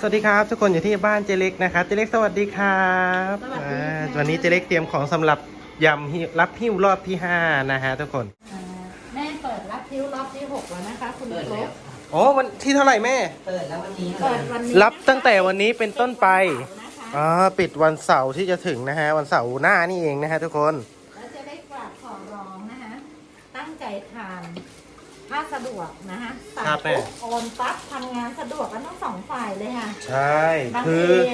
สวัสดีครับ ทุกคนอยู่ที่บ้านเจเล็กนะครับเจเล็กสวัสดีครับสวัสดีค่ะ อ่าวันนี้เจเล็กเตรียมของสำหรับยำหิ้วรับหิ้วรอบที่5นะฮะทุกคน อ่าแม่เปิดรับคิวรอบที่หกแล้วนะคะ คุณเปิดครูแล้วโอ้วันที่เท่าไหร่แม่ เปิดแล้ววันนี้เปิดวันนี้รับตั้งแต่วันนี้เป็นต้นไปนะคะอ๋อปิดวันเสาร์ที่จะถึงนะฮะวันเสาร์หน้านี่เองนะฮะทุกคน แล้วจะได้กราบขอร้องนะคะ ตั้งใจทาน ถ้าสะดวกนะคะสั่งครับแม่ ปุ๊บโอนปั๊บทำงานสะดวกกันทั้งสองฝ่ายเลยค่ะ ใช่ บางคืทีอ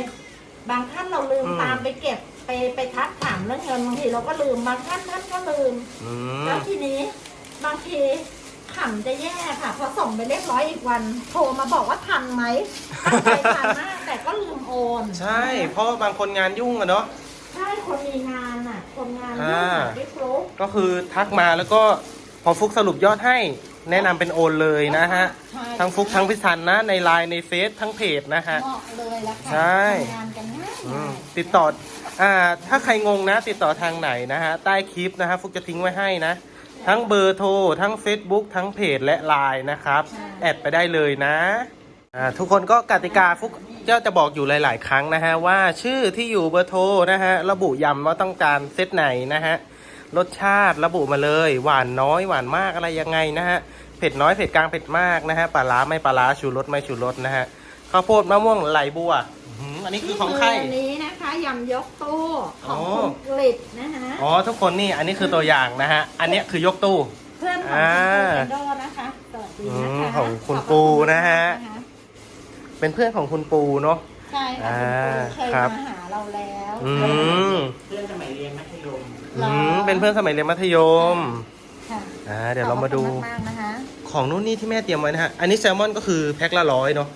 บางท่านเราลืมอืม ตามไปเก็บไปไปทักถามเรื่องเงินบางทีเราก็ลืมบางท่านท่านก็ลืม อืม แล้วทีนี้บางทีขำจะแย่ค่ะพอส่งไปเรียบร้อยอีกวัน โทรมาบอกว่าทันไหมตั้งใจทันมากแต่ก็ลืมโอนใช่ เพราะว่าบางคนงานยุ่งอะเนาะ ใช่คนมีงานอะ คนงานยุ่งอ่าอะพี่ฟลุ๊กก็คือทักมาแล้วก็พอฟุกสรุปยอดให้ แนะนำเป็นโอนเลยนะฮะ ใช่ ทั้งฟุกทั้งพิชันนะ ในไลน์ในเฟซทั้งเพจนะฮะ เหมาะเลยละค่ะใช่ ทำงานกันง่ายอืมๆติดต่ออ่าถ้าใครงงนะ ติดต่อทางไหนนะฮะ ใต้คลิปนะฮะฟุกจะทิ้งไว้ให้นะ ทั้งเบอร์โทร ทั้ง Facebook ทั้งเพจและไลน์นะครับ แอดไปได้เลยนะอ่าทุกคนก็กติกาฟุกก็จะบอกอยู่หลาย ๆ ครั้งนะฮะ ว่าชื่อที่อยู่เบอร์โทรนะฮะ ระบุย้ำว่าต้องการเซตไหนนะฮะ รสชาติระบุมาเลย หวานน้อยหวานมากอะไรยังไงนะฮะเผ็ดน้อยเผ็ดกลางเผ็ดมากนะฮะปลาร้าไม่ปลาร้าชูรสไม่ชูรสนะฮะข้าวโพดมะม่วงไหลบัวอื้อหืออันนี้คือของใครอันนี้นะคะยำยกตู้ของอ๋อ คุณกฤษนะคะอ๋อทุกคนนี่อันนี้คือตัวอย่างนะฮะอันเนี้ยคือยกตู้ เพื่อนของอ่าคุณปูเอนโดนะคะสวัสดีนะคะอืมของคุณปูนะฮะขอบคุณมากนเป็นเพื่อนของคุณปูเนาะ ใช่ค่ะอ่าคุณปูเคยครับ มาหาเราแล้วอืม เพื่อนสมัยเรียนมัธยม อืมเป็นเพื่อนสมัยเรียนมัธยมค่ะอ่าเดี๋ยวเรามาดู ขอบคุณมากๆนะคะ ของนู่นนี่ที่แม่เตรียมไว้นะฮะ อันนี้แซลมอนก็คือแพ็คละร้อยเนาะ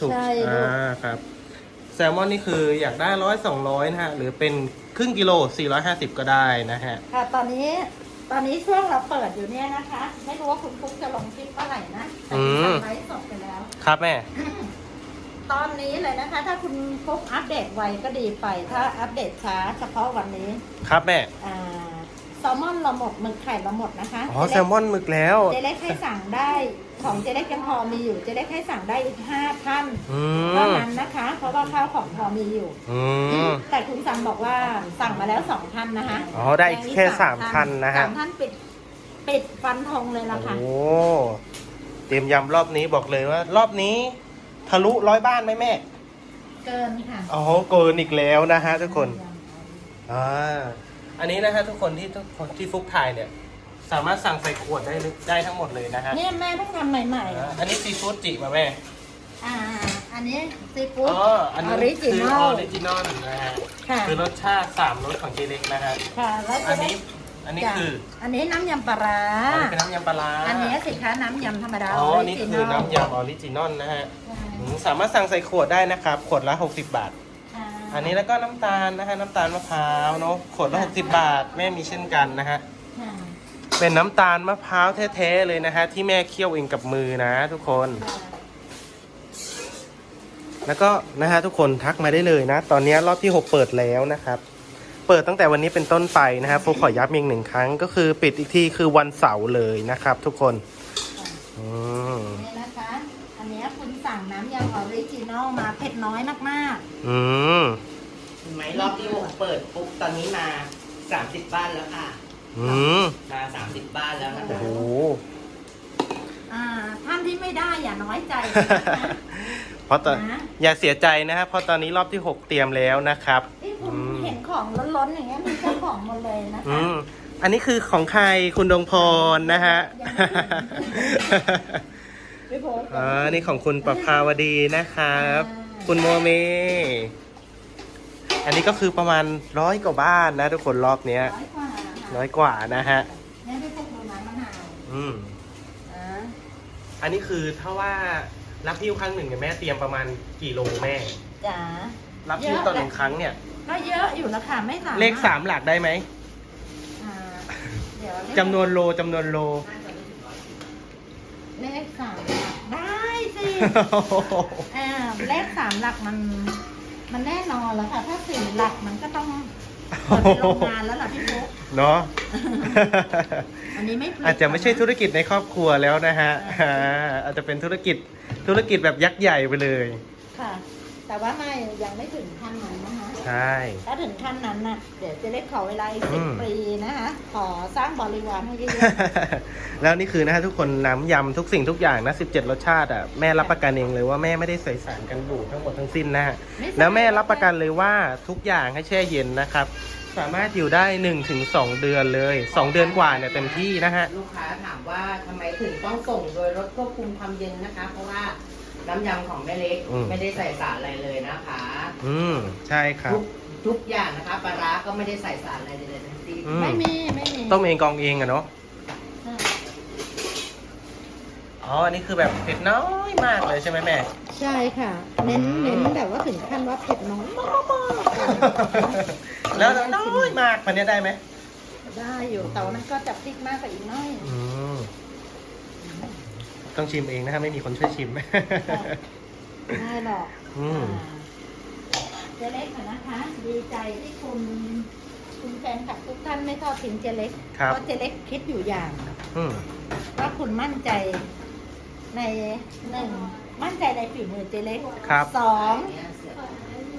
ถูก ใช่ลูอ่ากครับ แซลมอนนี่คืออยากได้ร้อยสองร้อยนะฮะ หรือเป็นครึ่งกิโลสี่ร้อยห้าสิบก็ได้นะฮะ ค่ะ ตอนนี้ ตอนนี้ช่วงเราเปิดอยู่เนี่ยนะคะ ไม่รู้ว่าคุณฟุ๊กจะลงคลิปเมื่อไหร่นะแต่อืม ทำไลฟ์สดไปแล้ว ครับแม่ ตอนนี้เลยนะคะ ถ้าคุณฟุ๊กอัปเดตไวก็ดีไป ถ้าอัปเดตช้าเฉพาะวันนี้ครับแม่อ่าแซลมอนเราหมดหมึกไข่เราหมดนะคะอ๋อแซลมอนหมึกแล้วเจ๊เล็กให้สั่งได้ ของเจ๊เล็กยังพอมีอยู่เจ๊เล็กให้สั่งได้อีกห้าท่านอืเท่ามนั้นนะคะ เพราะว่าข้าวของพอมีอยู่อืมแต่คุณซันบอกว่าสั่งมาแล้วสองท่านนะคะอ๋อได้แค่สามท่านนะฮะสามท่านปิดปิดฟันธงเลยละค่ะโอ้เตรียมยำรอบนี้บอกเลยว่า รอบนี้ ทะลุร้อยบ้านไหมแม่ เกินค่ะอ๋อเกินอีกแล้วนะฮะทุกคนอ่าอันนี้นะฮะทุกคนที่ทุกคนที่ฟุกถ่ายเนี่ย สามารถสั่งใส่ขวดได้เลยได้ทั้งหมดเลยนะฮะเนี่ยแม่เพิ่งทำใหม่อ่าอันนี้ซีฟู้ดจิมาแม่ๆ อ่า อันนี้ซีฟู้ด อ๋ออันนี้ออริจิคืนอออลอริจินอลนะฮะค่ะ คือรสชาติสามรสของเจเล็กนะฮะ ค่ะ แล้วอัจะนได้นี้ อันนี้จ้ะคืออันนี้น้ำยำปลาร้าอันนี้เป็นน้ำยำปลาร้าอันนี้สิคะน้ำยำธรรมดาอ๋ออันนี้คือน้ำยำออริจินอลนะฮะใช่อืมสามารถสั่งใส่ขวดได้นะครับ ขวดละ 60 บาทค่ะอันนี้แล้วก็น้ำตาลนะฮะน้ำตาลมะพร้าวเนาะขวดละ 60 บาท แม่มีเช่นกันนะฮะค่ะเป็นน้ำตาลมะพร้าวแท้ๆเลยนะฮะ ที่แม่เคี่ยวเองกับมือนะ ทุกคน แล้วก็นะฮะทุกคนทักมาได้เลยนะ ตอนนี้รอบที่ 6 เปิดแล้วนะครับ เปิดตั้งแต่วันนี้เป็นต้นไปนะฮะโฟขอย้ำอีกหนึ่งครั้ง ก็คือปิดอีกทีคือวันเสาร์เลยนะครับ ทุกคนอืมนี่นะคะ อันนี้คุณสั่งน้ำยำออริจินอลมาเผ็ดน้อยมากอืมเห็นไหมรอบที่หกเปิดปุ๊บตอนนี้มาสามสิบบ้านแล้วค่ะ อืมมาสามสิบบ้านแล้วนะโอ้คะโห ๆ อ่า ท่านที่ไม่ได้อย่าน้อยใจนะคะ เพราะตอนนะ อย่าเสียใจนะครับเพราะตอนนี้รอบที่ 6 เตรียมแล้วนะครับ ที่คุณอืมเห็น ของล้นๆอย่างเงี้ยมันเจ้าของหมดเลยนะอืคะมอันนี้คือของใครคุณดวงพรนะฮะ พี่โพสอ่านี่ของคุณประภาวดีนะครับ อ่า คุณโมเม อันนี้ก็คือประมาณร้อยกว่าบ้านนะทุกคนรอบเนี้ยร้อยกว่าค่ะร้อยกว่านะฮะ เนี่ยพี่โพสดูน้ำมะนาวอืม อ่าอันนี้คือถ้าว่ารับพิ้วครั้งหนึ่งเนี่ยแม่เตรียมประมาณกี่โลแม่ จ๋ารับพิ้วต่อหนึ่งครั้งเนี่ย ก็เยอะอยู่แล้วค่ะไม่สามารถเลขสามหลักได้ไหมอ่าเดี๋ยวเลขจำนวนโลจำนวนโล เลขสามหลักได้สิอ่าเลขสามหลักมัน มันแน่นอนแล้วค่ะ ถ้าสี่หลักมันก็ต้องเปิดเป็นโรงงานแล้วล่ะพี่โพสเนาะ อันนี้ไม่ผลิตอาจจะไม่ใช่ธุรกิจในครอบครัวแล้วนะฮะอ่าอ่าอาจจะเป็นธุรกิจธุรกิจแบบยักษ์ใหญ่ไปเลย ค่ะ แต่ว่าไม่ยังไม่ถึงขั้นนั้นนะคะ ใช่ ถ้าถึงขั้นนั้นน่ะ เดี๋ยวเจะเล็กขอเวลาอีกอืสิบมปีนะคะ ขอสร้างบริวารให้เยอะแล้วนี่คือนะฮะทุกคนน้ำยำทุกสิ่งทุกอย่างนะ 17 รสชาติอะแม่รับประกันเองเลยว่าแม่ไม่ได้ใส่สารกันบูดทั้งหมดทั้งสิ้นนะฮะ ๆไม่ใช่แล้วแม่รับประกันเลยว่าทุกอย่างให้แช่เย็นนะครับ สามารถอยู่ได้1ถึง2เดือนเลย 2 เดือนกว่าเนี่ยเต็มที่นะฮะ ลูกค้าถามว่าทำไมถึงต้องส่งโดยรถควบคุมความเย็นนะคะ เพราะว่า น้ำยำของแม่เล็กอืม ไม่ได้ใส่สารอะไรเลยนะคะอืมใช่ครับ ทุกทุกอย่างนะคะปลาร้าก็ไม่ได้ใส่สารอะไรเลยทั้งสิ้นอืมไม่มีไม่มีต้มเองกองเองอะเนาะใช่อ๋ออันนี้คือแบบเผ็ดน้อยมากเลยใช่ไหมแม่ ใช่ค่ะ เน้นอืม เน้นแบบว่าถึงขั้นว่าเผ็ดน้อยมากๆแล้วน้อยมากมันเนี้ยได้ไหมได้อยู่แต่ว่ามันก็จะพริกมากกว่าอีกน้อย อืม ต้องชิมเองนะฮะไม่มีคนช่วยชิมได้หรอกอืมอ่าเจเล็กอะนะคะ ดีใจที่คุณคุณแฟนคลับทุกท่านไม่ทอดทิ้งเจเล็กครับ เพราะเจเล็กคิดอยู่อย่าง อืม ว่าคุณมั่นใจในหนึ่งมั่นใจในฝีมือเจเล็กครับ สอง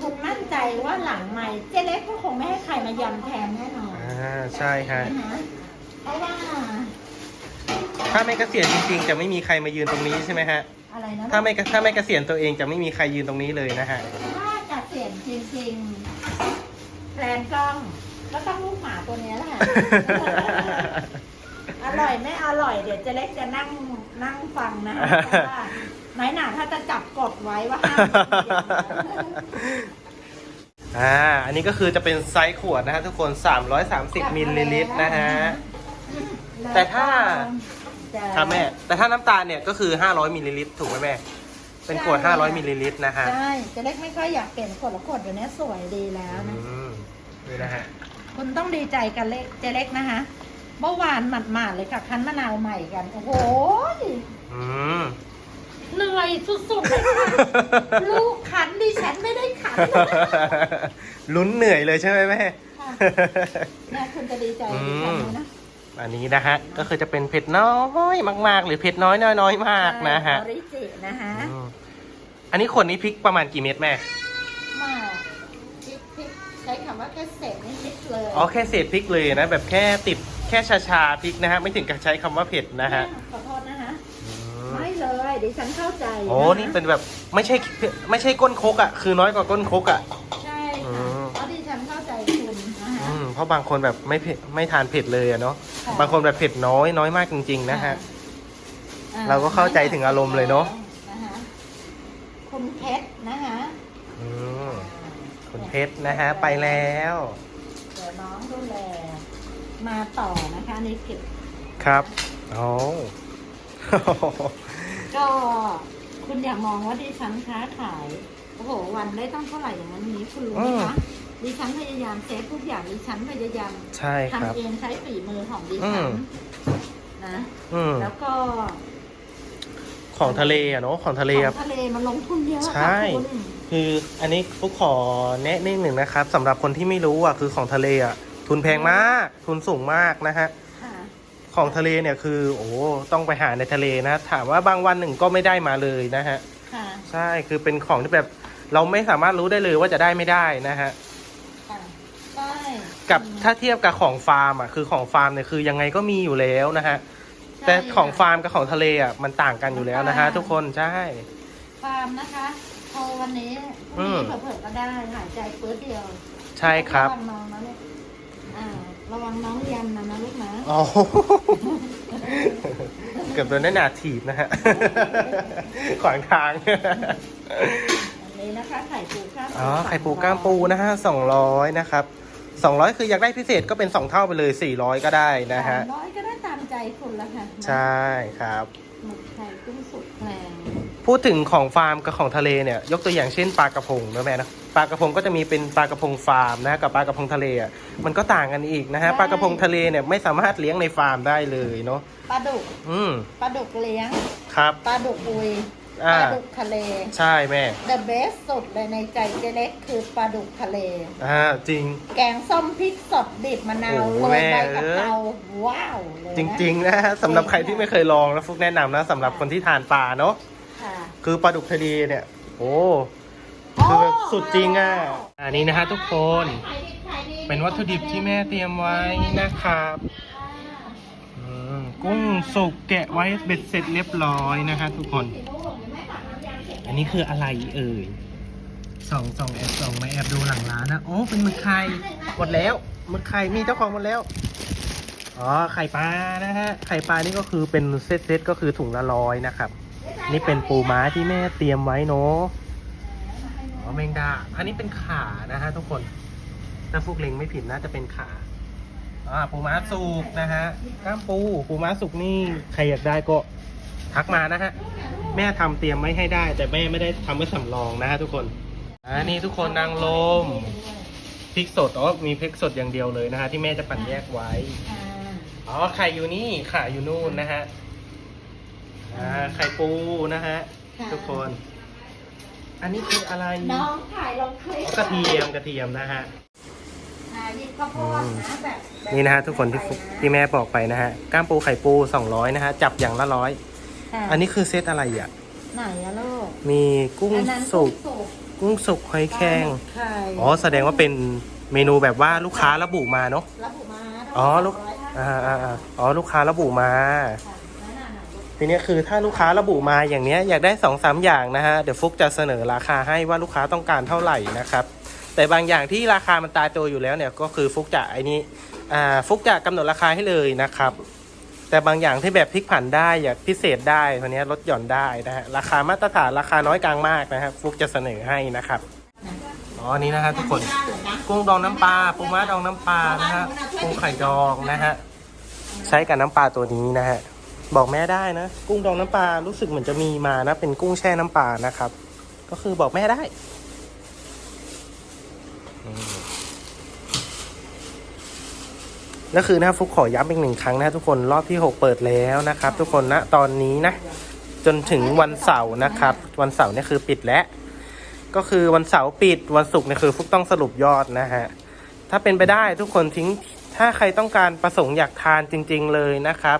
คุณมั่นใจว่าหลังใหม่เจเล็กก็คงไม่ให้ใครมายำแทนแน่นอนอ่าใช่ฮะ นะคะเพราะว่า ถ้าไม่เกษียณจริงๆ จะไม่มีใครมายืนตรงนี้ใช่ไหมฮะ อะไรนะถ้าไม่ถ้าไม่เกษียณตัวเองจะไม่มีใครยืนตรงนี้เลยนะฮะ ถ้าจะเสียนจริงๆแพลนกล้อง ก็ต้องลูกหมาตัวเนี้ยแหละ อร่อยไม่อร่อยเดี๋ยวเจะเล็กจะนั่งนั่งฟังนะเพราะว่าน้อยหนาถ้าจะจับกดไว้ว่าห้ามกินอย่างเดียวอ่า อันนี้ก็คือจะเป็นไซส์ขวดนะฮะทุกคน 330มิลลิลิตรนะฮะ แต่ถ้า จะครับแม่ แต่ถ้าน้ำตาลเนี่ยก็คือ 500มิลลิลิตรถูกไหมแม่ เป็นขวด 500มิลลิลิตรนะฮะใช่เจะเล็กไม่ค่อยอยากเปลี่ยนขวดละขวดเดี๋ยวนี้สวยดีแล้วอืนะมนี่นะฮะ คุณต้องดีใจกันเล็กเจเล็กนะคะเมื่อวานหมาดๆเลยค่ะคั้นมะนาวใหม่กัน โอ้โหอืม เหนื่อยสุดๆเลยค่ะลูกขันดิฉันไม่ได้ขันลุ้นเหนื่อยเลยใช่ไหมแม่ ค่ะ เนี่ยคุณจะดีใจดิฉันไหมนะ อันนี้นะฮะ ก็คือจะเป็นเผ็ดน้อยมาก ๆ หรือเผ็ดน้อยน้อยๆมากนะฮะออริจินะคะ อืมอันนี้ขวดนี้พริกประมาณกี่เม็ดแม่ มาพริกพริกใช้คำว่าแค่เศษนิดๆเลยอ๋อแค่เศษพริกเลยนะ แบบแค่ติดแค่ชาชาๆพริกนะฮะ ไม่ถึงกับใช้คำว่าเผ็ดนะฮะขอโทษนะคะ อืมไม่เลยดิฉันเข้าใจโอ้ะคะนี่เป็นแบบไม่ใช่ไม่ใช่ก้นครกอะ คือน้อยกว่าก้นครกอะ เพราะบางคนแบบไม่เผ็ดไม่ทานเผ็ดเลยอะเนาะค่ะ บางคนแบบเผ็ดน้อยน้อยมากจริง ๆ นะฮะ อ่เราก็เข้าใจถึงอารมณ์เลยเนอะ นะคะคุณเพชรนะคะอืมคุณเพชรนะฮะ ไปแล้วเดี๋ยวน้องดูแลมาต่อนะคะนี่เก็บครับโอ้ ก็คุณอย่ามองว่าดิฉันค้าขาย โอ้โห วันได้ต้องเท่าไหร่อย่างนั้นนี้คุณรู้ไหมคะ ดิฉันพยายามเซฟทุกอย่างดิฉันพยายามใช่ครับทำเองใช้ฝีมือของดิอืฉันมนะอืมแล้วก็ของทะเลอะเนาะของทะเลขอะองทะเลมันลงทุนเยอะใช่ค่ะคุณคืออันนี้ฟุกขอแนะนิดหนึ่งนะครับสำหรับคนที่ไม่รู้อะคือของทะเลอะทุนแพงมาก ทุนสูงมากนะฮะค่ะของทะเลเนี่ยคือ โอ้ต้องไปหาในทะเลนะ ถามว่าบางวันหนึ่งก็ไม่ได้มาเลยนะฮะค่ะใช่คือเป็นของที่แบบเราไม่สามารถรู้ได้เลยว่าจะได้ไม่ได้นะฮะค่ะใช่ กับถ้าเทียบกับของฟาร์มอะคือของฟาร์มเนี่ยคือยังไงก็มีอยู่แล้วนะฮะใช่แต่ของค่ะฟาร์มกับของทะเลอะมันต่างกันอยู่แล้วนะฮะมันต่างทุกคนใช่ ฟาร์มนะคะพอวันนี้พอืรุ่งมนี้เผื่อๆก็ได้หายใจเฟิร์สเดียวใช่ครับระวังน้องนะลูกอ่าระวังน้องยำนะนะลูกนะอ๋อเกือบโดนแน่นาถีบนะฮะขวางทางอันนี้นะคะไข่ปูข้ามอ๋อไข่ปูก้ามปูนะฮะสองร้อยนะครับ สองร้อยคืออยากได้พิเศษก็เป็นสองเท่าไปเลยสี่ร้อยก็ได้นะฮะสามร้อยก็ได้ตามใจคุณละค่ะใช่ครับ หมึกไข่กุ้งสุกแพงพูดถึงของฟาร์มกับของทะเลเนี่ยยกตัวอย่างเช่นปลากระพงนะแม่นะปลากระพงก็จะมีเป็นปลากระพงฟาร์มนะกับปลากระพงทะเลอะมันก็ต่างกันอีกนะฮะปลากระพงทะเลเนี่ยไม่สามารถเลี้ยงในฟาร์มได้เลยเนาะปลาดุกอืมปลาดุกเลี้ยงครับ ปลาดุกอุย ปอ่าลาดุกทะเล ใช่แม่ the best สุดเลยในใจเจเล็กคือปลาดุกทะเล อ่าจริง แกงส้มพริกสดดิบมะนาวโอ้โรแม่ยใบกะเพราว้าวเลยนะ จริงๆนะฮะสำหรับใครที่ไม่เคยลองนะฟุกแนะนำนะสำหรับคนที่ทานปลาเนาะค่ะคือปลาดุกทะเลเนี่ยโอ้โอ้คือสุดจริงอะอันนี้นะฮะทุกคนขายดิบขายดีเป็นวัตถุดิบที่แม่เตรียมไว้นะครับอืมกุ้งสุกแกะไว้เบ็ดเสร็จเรียบร้อยนะฮะทุกคน อันนี้คืออะไรเอ่ยส่องส่องแอบส่องมาแอบดูหลังร้านนะโอ้เป็นหมึกไข่หมดแล้วหมึกไข่มีเจ้าของหมดแล้วอ๋อไข่ปลานะฮะไข่ปลานี่ก็คือเป็นเซตเซตก็คือถุงละร้อยนะครับ นี่เป็นปูม้าที่แม่เตรียมไว้เนาะอ๋อแมงดา อันนี้เป็นขานะฮะทุกคนถ้าฟุกเล็งไม่ผิดน่าจะเป็นขาอ่าปูม้าสุกนะฮะก้ามปูปูม้าสุกนี่ใครอยากได้ก็ทักมานะฮะ แม่ทำเตรียมไว้ให้ได้ แต่แม่ไม่ได้ทำไว้สำรองนะฮะทุกคนอ่านี่ทุกคนนางลมพริกสดอ๋อมีพริกสดอย่างเดียวเลยนะฮะที่แม่จะปั่นแยกไว้อ่าอ๋อไข่อยู่นี่ไข่อยู่นู่นนะฮะอ่าไข่ปูนะฮะค่ะทุกคน อันนี้คืออะไรน้องถ่ายลงคลิปอ๋อกระเทียมกระเทียมนะฮะอ่าหยิบข้าวโพดนะแบบแบบนี่นะฮะทุกคนที่ฟุกที่แม่บอกไปนะฮะก้ามปูไข่ปู200นะฮะจับอย่างละร้อย ค่ะอันนี้คือเซตอะไรอะ ไหนอะลูกมีกุ้งอันนั้นสุก สุกกุ้งสุกหอยแครงไข่อ๋อ แสดงว่าเป็นเมนูแบบว่าลูกค้าระบุมาเนาะ ระบุมาอ๋อลูกร้อยห้าอ่าอ่าอ่าอ๋อ ลูกค้าระบุมา ค่ะนั่นน่ะน่ะลูกทีเนี้ยคือถ้าลูกค้าระบุมาอย่างเนี้ยอยากได้สองสามอย่างนะฮะ เดี๋ยวฟุกจะเสนอราคาให้ว่าลูกค้าต้องการเท่าไหร่นะครับ แต่บางอย่างที่ราคามันตายตัวอยู่แล้วเนี่ยก็คือฟุกจะไอ้นี้อ่าฟุกจะกำหนดราคาให้เลยนะครับ แต่บางอย่างที่แบบพลิกผันได้อย่าพิเศษได้ตัวนี้ลดหย่อนได้นะฮะราคามาตรฐานราคาน้อยกลางมากนะฮะฟุกจะเสนอให้นะครับอ๋ออันนี้นะฮะทุกคนกุ้งดองน้ำปลาปูม้าดองน้ำปลานะฮะปูไข่ดองนะฮะใช้กับน้ำปลาตัวนี้นะฮะบอกแม่ได้นะ กุ้งดองน้ำปลารู้สึกเหมือนจะมีมานะ เป็นกุ้งแช่น้ำปลานะครับ ก็คือบอกแม่ได้อืม แล้วคือนะฟุกขอย้ำอีกหนึ่งครั้งนะทุกคนรอบที่ 6 เปิดแล้วนะครับ ทุกคนนะตอนนี้นะ จนถึงวันเสาร์นะครับ วันเสาร์นี่คือปิดแล้ว ก็คือวันเสาร์ปิดวันศุกร์นี่คือฟุกต้องสรุปยอดนะฮะถ้าเป็นไปได้ทุกคนทิ้งถ้าใครต้องการประสงค์อยากทานจริง ๆเลยนะครับ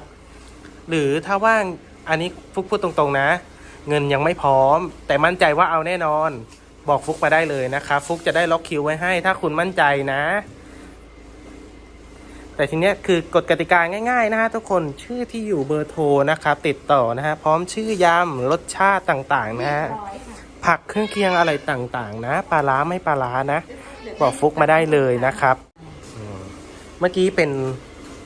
หรือถ้าว่างอันนี้ฟุกพูดตรงๆนะ เงินยังไม่พร้อม แต่มั่นใจว่าเอาแน่นอน บอกฟุกมาได้เลยนะครับฟุกจะได้ล็อกคิวไว้ให้ ถ้าคุณมั่นใจนะ แต่ทีเนี้ยคือกฎกติกาง่ายๆนะฮะทุกคนชื่อที่อยู่เบอร์โทรนะครับติดต่อนะฮะพร้อมชื่อยำรสชาติต่างๆนะฮะร้อยค่ะผักเครื่องเคียงอะไรต่างๆ นะปลาร้าไม่ปลาร้านะบอกฟุกมาได้เลยนะครับอืมเมื่อกี้เป็น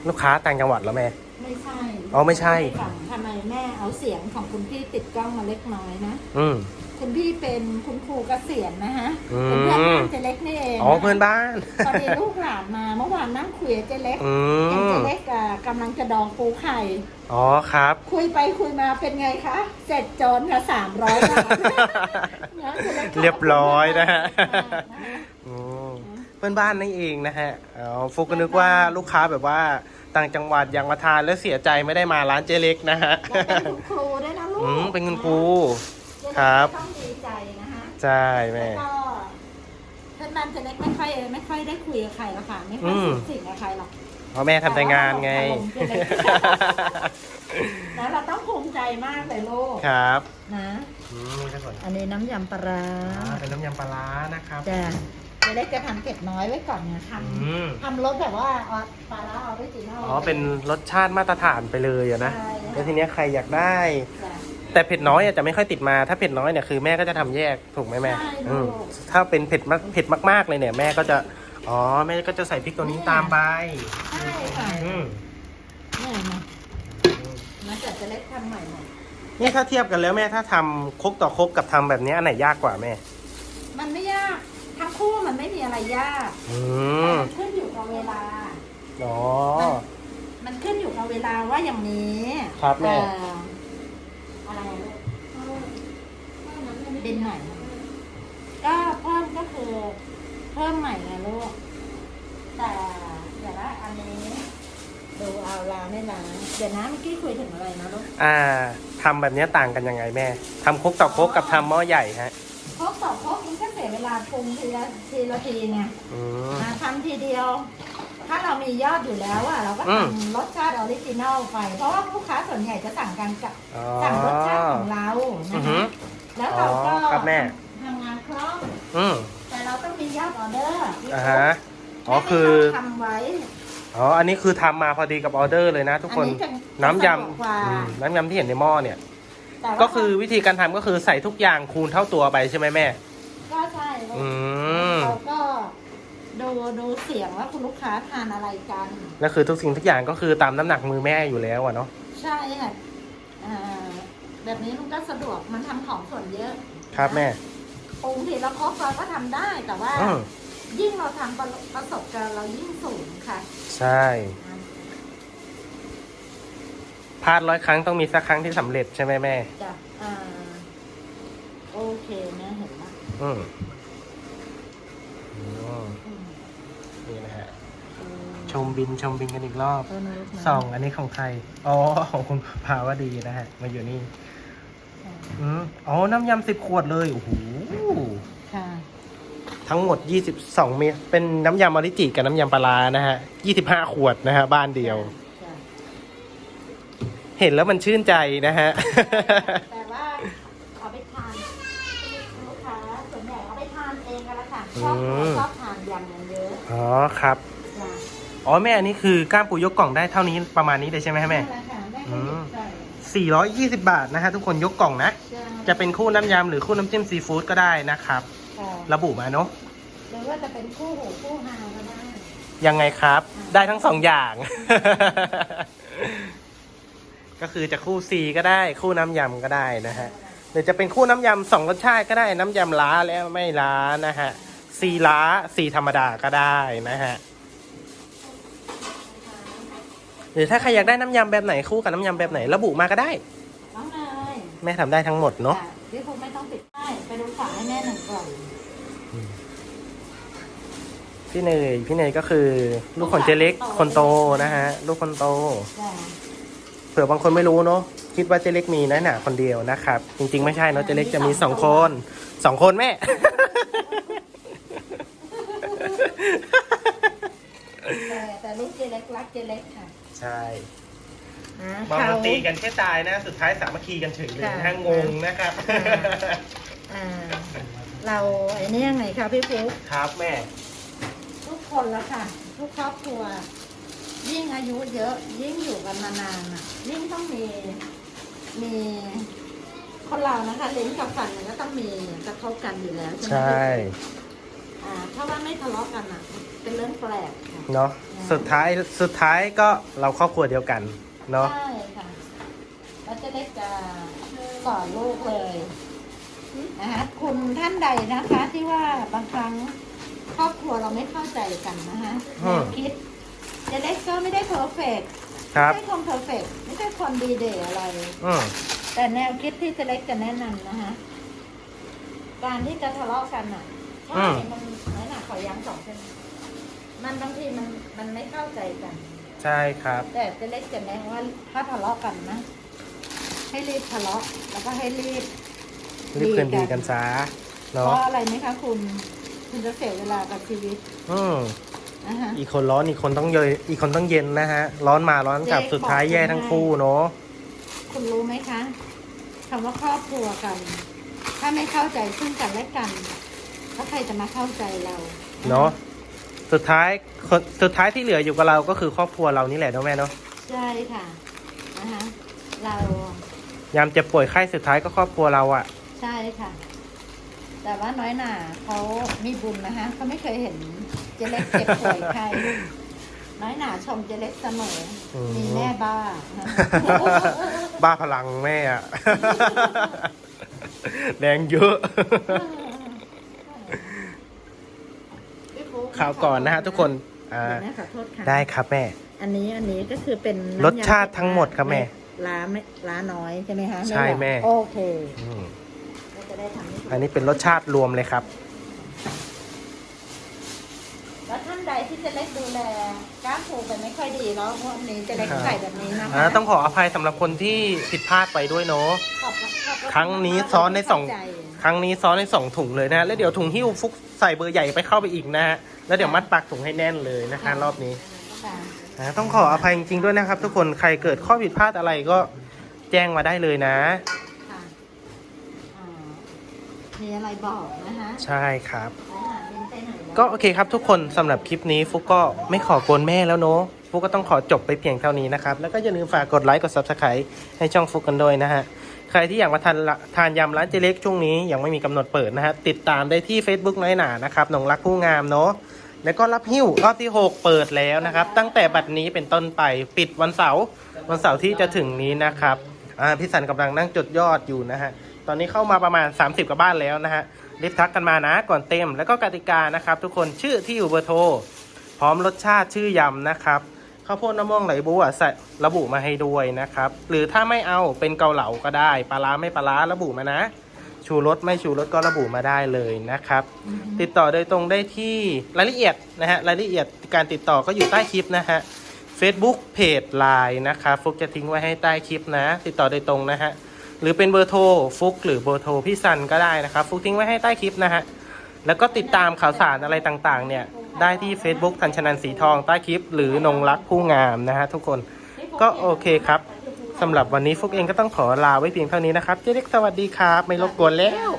ลูกค้าต่างจังหวัดแล้วแม่ ไม่ใช่อ๋อไม่ใช่ค่ะทำไมแม่เอาเสียงของคุณพี่ติดกล้องมาเล็กน้อยนะ อืม คุณพี่เป็นคุณครูเกษียณนะฮะอืม เป็นเพื่อนบ้านเจเล็กนี่เองอ๋อเพื่อนบ้าน พอดีลูกหลานมาเมื่อวานนั่งคุยกับเจเล็กอืเห็นมเจเล็กอะกำลังจะดองปูไข่ อ๋อครับ คุยไปคุยมาเป็นไงคะ เสร็จจนค่ะสามร้อยบาทนะจล็กขเรียบร้อยนะฮะมากนะคะอืมเพื่อนบ้านนี่เองนะฮะอ๋อฟุกก็นึกว่าลูกค้าแบบว่าต่างจังหวัดอยากมาทานแล้วเสียใจไม่ได้มาร้านเจเล็กนะฮะแล้วเป็นคุณครูด้วยนะลูกอืมเป็นคุณครูเจเล็ก ครับต้องดีใจนะคะใช่แม่ แล้วก็เพื่อนบ้านเจเล็กไม่ค่อยไม่ค่อยได้คุยกับใครหรอกค่ะ ไม่ค่อยอืม สูงสิงกับใครหรอก เพราะแม่ทำแต่งานไง แล้วเราต้องภูมิใจมากเลยลูกครับนะ อืมนี่ทุกคนอันนี้น้ำยำปลาร้าอ่าเป็นน้ำยำปลาร้านะครับจะจะได้จะทำเผ็ดน้อยไว้ก่อนเนี่ยทอืมำทำรสแบบว่าเอาปลาร้าออริจินอล อ๋อเป็นรสชาติมาตรฐานไปเลยอะนะใช่แล้วทีเนี้ยใครอยากได้ จ้ะ แต่เผ็ดน้อยอะจะไม่ค่อยติดมาถ้าเผ็ดน้อยเนี่ยคือแม่ก็จะทำแยกถูกไหมแม่ใช่อืมลูกถ้าเป็นเผ็ดมากเผ็ดมากๆเลยเนี่ยแม่ก็จะอ๋อแม่ก็จะใส่พริกตัวนี้ตามไปใช่ค่ะอืม นี่นะมาจัดจะเล็กทำใหม่หมดนี่ถ้าเทียบกันแล้วแม่ถ้าทำครกต่อครกกับทำแบบนี้อันไหนยากกว่าแม่ มันไม่ยากทั้งคู่มันไม่มีอะไรยากอืแต่มมันขึ้นอยู่กับเวลา อ๋อ มันขึ้นอยู่กับเวลาว่าอย่างนี้ครับแม่ เอ่อ อะไรลูกบินใหม่ ก็เพิ่มก็คือเพิ่มใหม่ไงลูก แต่เดี๋ยวนะอันนี้ ดูเอาลาไม่ล้างเดี๋ยวนะเมื่อกี้คุยถึงอะไรนะลูกอ่าทำแบบนี้ต่างกันยังไงแม่ทำครกต่อครกกับทำหม้อใหญ่ฮะพกต่อพกมันก็เสียเวลาปรุงทีละทีละทีไงอืม อ่าทำทีเดียว ถ้าเรามียอดอยู่แล้วอะเราก็อืมทำรสชาติออริจินัลไป เพราะว่าลูกค้าส่วนใหญ่จะสั่งกันกับอ๋อสั่งรสชาติของเราอืนะอฮึคะแล้วเราก็อ๋อครับแม่ ทำงานคล่องออืมแต่เราต้องมียอดออเดอร์อ่าฮะอ๋อคือให้เราทำไว้อ๋ออันนี้คือทำมาพอดีกับออเดอร์เลยนะ ทุกคนอันนี้จะน้ำยจะสะดวกกว่าำอืมน้ำยำที่เห็นในหม้อเนี่ย แต่ว่าก็คือวิธีการทำก็คือใส่ทุกอย่างคูณเท่าตัวไปใช่ไหมแม่ ก็ใช่ลูกอืมเราก็ ดูดูเสียงว่าคุณลูกค้าทานอะไรกันแล้วคือทุกสิ่งทุกอย่างก็คือตามน้ำหนักมือแม่อยู่แล้วอะเนาะ ใช่ค่ะอ่าแบบนี้มันก็สะดวกมันทำของส่วนเยอะครับแม่ ปรุงทีละครบเราก็ทำได้แต่ว่า อืมยิ่งเราทำประประสบการณ์เรายิ่งสูงค่ะใช่พลาดร้อยครั้งต้องมีสักครั้งที่สำเร็จใช่ไหมแม่จ้ะอ่าโอเคนะเห็นไหมอืมอืม อืม นี่นะฮะอืมชมบินชมบินกันอีกรอบเออนะลูกนะสองอันนี้ของใคร อ๋อ ของคุณภาวดีนะฮะ มาอยู่นี่อืมอ๋อ น้ำยำสิบขวดเลย โอ้โห ค่ะทั้งหมด 22 เมตร เป็นน้ำยำออริจิกับน้ำยำปลาร้านะฮะ 25 ขวดนะฮะ บ้านเดียวจ้ะเห็นแล้วมันชื่นใจนะฮะ แต่ว่าเอาไปทานลูกค้าส่วนใหญ่เอาไปทานเองกันละค่ะชอบอืม ชอบทานยำกันเย อะอ๋อครับ จ้ะอ๋อแม่อันนี้คือก้ามปูยกกล่องได้เท่านี้ประมาณนี้เลยใช่ไหมฮะแม่ นั่นแหละค่ะแม่ก็หยิบใส่420 บาทนะฮะทุกคนยกกล่องนะ จ้จะเป็นคู่น้ำยำหรือคู่น้ำจิ้มซีฟู้ดก็ได้นะครับ ค่ะระบุมาเนาะหรือว่าจะเป็นคู่หูคู่ฮาก็ได้ ยังไงครับ ได้ทั้งสองอย่าง ก็คือจะคู่ซีก็ได้คู่น้ำยำก็ได้นะฮะหรือจะเป็นคู่น้ำยำสองรสชาติก็ได้น้ำยำล้าและไม่ล้านะฮะ ซีล้าซีธรรมดาก็ได้นะฮะ หรือถ้าใครอยากได้น้ำยำแบบไหนคู่กับน้ำยำแบบไหน ระบุมาก็ได้ น้องเนยแม่ทำได้ทั้งหมดเนาะจ้พี่คงไม่ต้องติดป้ายไปดูฝาให้แม่หนึ่งก่อนพี่เนยพี่เนยก็คือลูกคนเจเล็กคนโตนะฮะ ลูกคนโต จ้ะเผื่อบางคนไม่รู้เนาะคิดว่าเจเล็กมีน้อยหนาคนเดียวนะครับ จริง ๆ ไม่ใช่เนาะเจเล็กจะมีสองคนสองคนแม่ แต่แต่ลูก เจเล็กรักเจเล็กค่ะใช่นะบางเขาคนตีกันแค่ตายนะ สุดท้ายสามัคคีกันเฉยเลยค่ะนะงงนะครับ อ่าเราไอ้นี่ยังไงคะพี่ฟุ๊กครับแม่ ทุกคนแล้วค่ะ ทุกครอบครัว ยิ่งอายุเยอะ ยิ่งอยู่กันมานานอะ ยิ่งต้องมีมีคนเรานะคะลิ้นกับฟันเนี่ยก็ต้องมีกระทบกันอยู่แล้วใช่ไหมใช่อ่าถ้าว่าไม่ทะเลาะกันอะ เป็นเรื่องแปลกค่ะ เนาะสุดท้ายสุดท้ายก็เราครอบครัวเดียวกันเนาะใช่ค่ะแล้วเจะเล็กจะสอนลูกเลยนะคะคุณท่านใดนะคะที่ว่าบางครั้งครอบครัวเราไม่เข้าใจกันนะคะแนวคิดเจะเล็กก็ไม่ได้เพอร์เฟกครับไม่ใช่คนเพอร์เฟกไม่ใช่คนดีเดย์อะไรอืมแต่แนวคิดที่เจะเล็กจะแนะนำนะคะการที่จะทะเลาะกันอะใช่มันไหนหนักขอย้ำสองเส้น มันบางทีมันมันไม่เข้าใจกัน ใช่ครับ แต่เจะเล็กจะแนะว่าถ้าทะเลาะกันนะ ให้รีบทะเลาะแล้วก็ให้รีบรีบคืนดีกันซะเพเนาะราะอะไรไหมคะคุณ คุณจะเสียเวลากับชีวิตอืมนะคะ อีกคนร้อนอีกคนต้องเยยอีกคนต้องเย็นนะฮะ ร้อนมาร้อนกลับเจ๊สุดท้ายบอกแย่ทั้งคู่เนาะคุณรู้ไหมคะคำว่าครอบครัวกัน ถ้าไม่เข้าใจซึ่งกันและกันแล้วใครจะมาเข้าใจเราเนาะ สุดท้ายคนสุดท้ายที่เหลืออยู่กับเราก็คือครอบครัวเรานี่แหละเนาะแม่เนาะใช่ค่ะนะคะเรายามเจ็บป่วยไข้สุดท้ายก็ครอบครัวเราอะใช่ค่ะ แต่ว่าน้อยหน่าเขามีบุญนะคะเขาไม่เคยเห็นเจเล็กเจ็บป่วยใครน้อยหนาชมเจเล็กเสมอมีแม่บ้านะบ้าพลังแม่อะ แรงเยอะ พี่ฟุ๊กข่าวก่อนนะฮะทุกคนอ่าเดี๋ยวนะขอโทษค่ะได้ครับแม่ อันนี้อันนี้ก็คือเป็นน้ำยำรสชาติทั้งหมดครับแม่ล้าไม่ล้าน้อยใช่ไหมคะใช่แม่ โอเคอืมเราจะได้ทำให้ถูกอันนี้เป็นรสชาติรวมเลยครับ แล้วท่านใดที่จะเล็กดูแลกล้ามปูเป็นไม่ค่อยดีแล้ววันนี้จะเล็กครับใส่แบบนี้นะคะอ่าต้องขออภัยสำหรับคนที่ผิดพลาดไปด้วยเนาะ ขอบณขอบณครั้งนี้ซ้อนในสองเข้าใจ ครั้งนี้ซ้อนในสองถุงเลยนะแล้วเดี๋ยวถุงหิ้วฟุกใส่เบอร์ใหญ่ไปเข้าไปอีกนะฮะ แล้วเดี๋ยวมัดปากถุงให้แน่นเลยนะคะ รอบนี้ค่ะอ่าต้องขออภัยจริงๆด้วยนะครับ ทุกคนใครเกิดข้อผิดพลาดอะไรก็แจ้งมาได้เลยนะ ค่ะอ่ามีอะไรบอกนะคะใช่ครับไปหาเบนไปไหนแล้ว ก็โอเคครับทุกคนสำหรับคลิปนี้ฟุกก็ไม่ขอกวนแม่แล้วเนอะฟุกก็ต้องขอจบไปเพียงเท่านี้นะครับ แล้วก็อย่าลืมฝากกดไลค์กด subscribe ให้ช่องฟุกกันด้วยนะฮะ ใครที่อยากมาทานละทานยำร้านเจเล็กช่วงนี้ยังไม่มีกำหนดเปิดนะฮะ ติดตามได้ที่ Facebook น้อยหนานะครับหนงรักผู้งามเนอะ แล้วก็รับหิ้วรอบที่ 6 เปิดแล้วนะครับ ตั้งแต่บัดนี้เป็นต้นไปปิดวันเสาร์วันเสาร์ที่จะถึงนี้นะครับอ่าพี่สันกำลังนั่งจดยอดอยู่นะฮะตอนนี้เข้ามาประมาณ 30กว่าบ้านแล้วนะฮะรีบทักกันมานะก่อนเต็มแล้วก็กติกานะครับ ทุกคนชื่อที่อยู่เบอร์โทรพร้อมรสชาติชื่อยำนะครับข้าวโพดน้ำม่วงไหลบัวใส่ระบุมาให้ด้วยนะครับ หรือถ้าไม่เอาเป็นเกาเหลาก็ได้ปลาร้าไม่ปลาร้าระบุมานะ ชูรสไม่ชูรสก็ระบุมาได้เลยนะครับ ติดต่อโดยตรงได้ที่รายละเอียดนะฮะรายละเอียดการติดต่อก็อยู่ใต้คลิปนะฮะ Facebook เพจ Line นะครับฟุกจะทิ้งไว้ให้ใต้คลิปนะ ติดต่อโดยตรงนะฮะหรือเป็นเบอร์โทรฟุกหรือเบอร์โทรพี่ซันก็ได้นะครับฟุกทิ้งไว้ให้ใต้คลิปนะฮะแล้วก็ติดตามข่าวสารอะไรต่างๆ เนี่ยได้ที่ Facebook ทันชนันสีทองใต้คลิป หรือนงรักผู้งามนะฮะทุกคนก็โอเคครับ สำหรับวันนี้ฟุกเองก็ต้องขอลาไว้เพียงเท่านี้นะครับเจ๊เล็กสวัสดีครับ ไม่รบกวนแล้ว